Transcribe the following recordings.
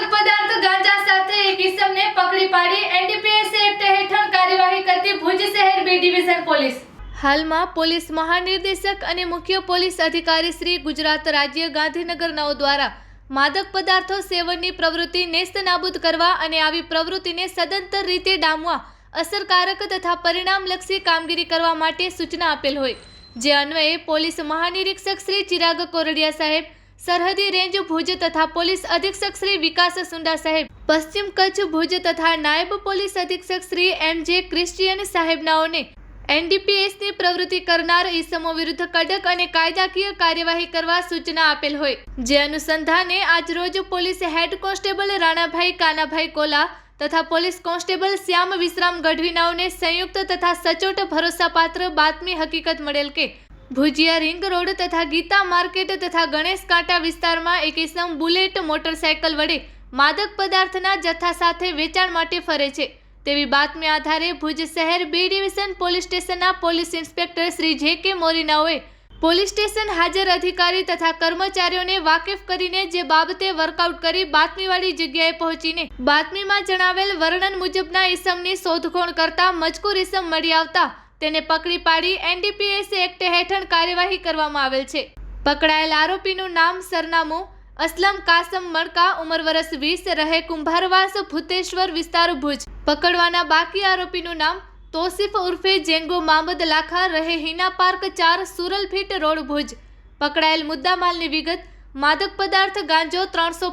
માદક પદાર્થ ગાંજા સાથે એક ઇસમને પકડી પાડી એનડીપીએસ એક્ટ હેઠળ કાર્યવાહી કરતી ભુજ શહેર બે ડિવિઝન પોલીસ. હાલમાં પોલીસ મહાનિર્દેશક અને મુખ્ય પોલીસ અધિકારી શ્રી ગુજરાત રાજ્ય ગાંધીનગર નવ દ્વારા માદક પદાર્થો સેવનની પ્રવૃત્તિ નેસ્ત નાબૂદ કરવા અને આવી પ્રવૃત્તિને સદંતર રીતે ડામવા, અસરકારક તથા પરિણામલક્ષી કામગીરી કરવા માટે સૂચના આપેલ હોય. જે અન્વયે પોલીસ મહાનિરીક્ષક શ્રી ચિરાગ કોરડિયા સાહેબ સરહદી રેન્જ ભુજ તથા પોલીસ અધિક્ષક શ્રી વિકાસ સુંડા સાહેબ, પશ્ચિમ કચ્છ ભુજ તથા નાયબ પોલીસ અધિક્ષક શ્રી એમ જે ક્રિશ્ચિયન સાહેબનાઓને એનડીપીએસની પ્રવૃત્તિ કરનાર ઈસમો વિરુદ્ધ કડક અને કાયદાકીય કાર્યવાહી કરવા સૂચના આપેલ હોય. જે અનુસંધાને આજરોજ police head constable Ranabhai Kanabhai Kola તથા પોલીસ કોન્સ્ટેબલ શ્યામ વિશ્રામ ગઢવીનાઓને સંયુક્ત તથા સચોટ ભરોસાપાત્ર બાતમી હકીકત મળેલ કે ભુજિયા રિંગ રોડ તથા ગીતા માર્કેટ તથા ગણેશ કાંટા વિસ્તારમાં એક ઇસમ બુલેટ મોટરસાયકલ વડે માદક પદાર્થના જથ્થા સાથે વેચાણ માટે ફરે છે. તેવી બાતમી આધારે ભુજ શહેર બી ડિવિઝન પોલીસ સ્ટેશનના police inspector Shri J K મોરીનાઓએ police station હાજર અધિકારી તથા કર્મચારીઓને વાકેફ કરીને જે બાબતે વર્કઆઉટ કરી બાતમીવાળી જગ્યાએ પહોંચીને બાતમીમાં જણાવેલ વર્ણન મુજબના ઇસમની શોધખોળ કરતા મજકૂર ઇસમ મળી આવતા તેને પકડી પાડી એનડીપીએસ એક્ટ હેઠળ કાર્યવાહી કરવામાં આવેલ છે. પકડાયેલ આરોપીનું નામ, સરનામું, અસલમ કાસમ મણકા ઉંમર વર્ષ વીસ, રહે કુંભારવાસ, ભૂતેશ્વર વિસ્તાર, ભુજ. પકડવાના બાકી આરોપીનું નામ, તોસિફ ઉર્ફે જેંગો મામદ લાખા, રહે હિના પાર્ક ચાર સુરલફીટ રોડ, ભુજ. પકડાયેલ મુદ્દામાલની વિગત, માદક પદાર્થ ગાંજો ત્રણસો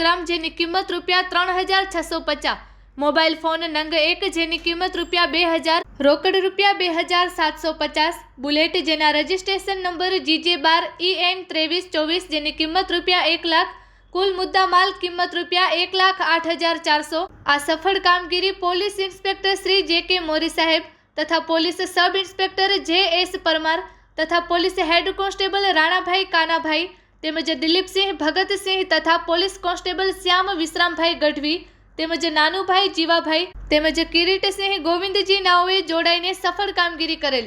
ગ્રામ જેની કિંમત રૂપિયા ત્રણ હજાર છસો પચાસ. મોબાઈલ ફોન નંગ એક જેની કિંમત રૂપિયા બે હજાર, રોકડ રૂપિયા બે હજાર સાતસો પચાસ, બુલેટ જેના રજિસ્ટ્રેશન નંબર જીજે બાર ઈ એન ત્રેવીસ ચોવીસ જેની કિંમત રૂપિયા એક લાખ, કુલ મુદ્દા માલ કિંમત રૂપિયા એક લાખ આઠ હજાર ચારસો. આ સફળ કામગીરી પોલીસ ઇન્સ્પેક્ટર શ્રી જે કે મોરી સાહેબ તથા police sub inspector J S Parmar તથા police head constable Ranabhai Kanabhai તેમજ દિલીપસિંહ ભગતસિંહ તથા પોલીસ કોન્સ્ટેબલ શ્યામ વિશ્રામભાઈ ગઢવી તેમજ નાનુભાઈ જીવાભાઈ તેમજ કિરીટસિંહ ગોવિંદજી નાઓએ જોડાઈને સફળ કામગીરી કરેલ.